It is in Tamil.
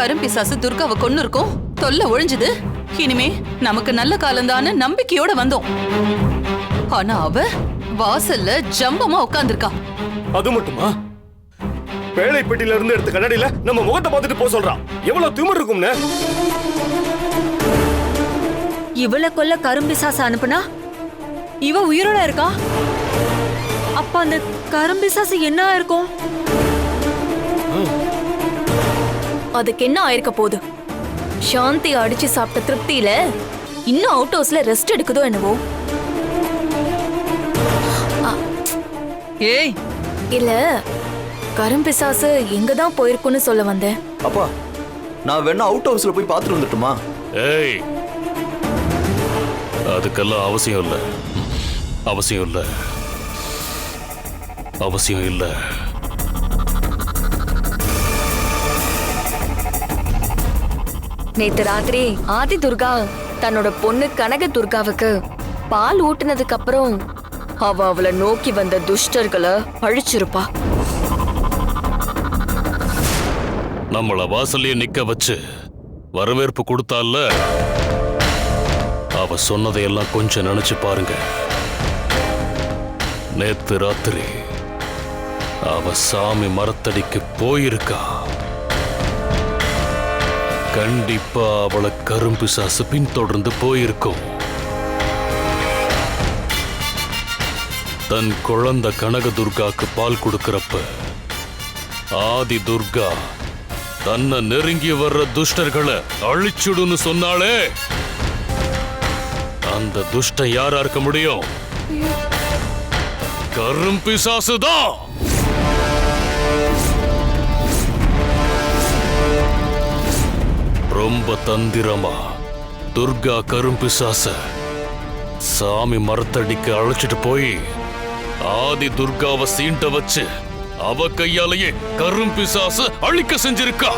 கரும்பிசாசு துர்காவை கொன்னு இருக்கோம் தொல்லை ஒழிஞ்சுது. இனிமே நமக்கு நல்ல காலம்தான்னு நம்பிக்கையோட வந்தோம். ஆனா அவ வாசல்ல ஜம்பமா உட்கார்ந்திருக்கா அது மட்டுமா? வேலை பெட்டியில இருந்து எடுத்த கண்ணாடியில நம்ம முகத்தை பார்த்துட்டு போக சொல்றான். எவ்வளவு திமிர் இருக்கும்னு? இவளை கொல்ல கரும்பிசாசு அனுப்புனா? இவ உயிரோட இருக்கா? அப்ப அந்த கரும்பிசாசு என்ன இருக்கும்? அதுக்கு என்ன ஆயிருக்க போகுது? சாந்தி அடிச்சு சாப்பிட்ட திருப்தியில இன்னும் அவுட் ஹவுஸ்ல ரெஸ்ட் எடுக்குதோ என்னவோ? ஏய். இல்ல கரும்பிசாசு எங்க தான் போயிருக்குன்னு சொல்ல வந்தேன். அப்பா நான் வேணா அவுட் ஹவுஸ்ல போய் பார்த்துட்டு வந்துட்டுமா? ஏய். அதுக்கெல்லாம் அவசியம் இல்லை. அவசியம் இல்லை. அவசியம் இல்லை. நேத்து ராத்திரி ஆதி துர்கா தன்னோட பொண்ணு கனக துர்காவுக்கு பால் ஊட்டினதுக்கு அப்புறம் அவ அவளை நோக்கி வந்த துஷ்டர்களை அழிச்சிருப்பா. நம்மள வாசல்லையே நிக்க வச்சு வரவேற்பு கொடுத்தால அவ சொன்னதையெல்லாம் கொஞ்சம் நினைச்சு பாருங்க. நேத்து ராத்திரி அவ சாமி மரத்தடிக்கு போயிருக்கா. கண்டிப்பா அவளை கரும்பு சாசு பின்தொடர்ந்து போயிருக்கும். தன் குழந்தை கனகதுர்காக்கு பால் கொடுக்கிறப்ப ஆதி துர்கா தன்னை நெருங்கி வர்ற துஷ்டர்களை அழிச்சுடுன்னு சொன்னாலே அந்த துஷ்ட யாரா இருக்க முடியும்? கரும்பிசாசுதான்! ரொம்ப தந்திரமா? துர்கா கரும்பிசாச. சாமி மரத்தடிக்கு அழைச்சிட்டு போய் ஆதி துர்காவை சீண்ட வச்சு அவ கையாலேயே கரும்பிசாச அழிக்க செஞ்சிருக்கா.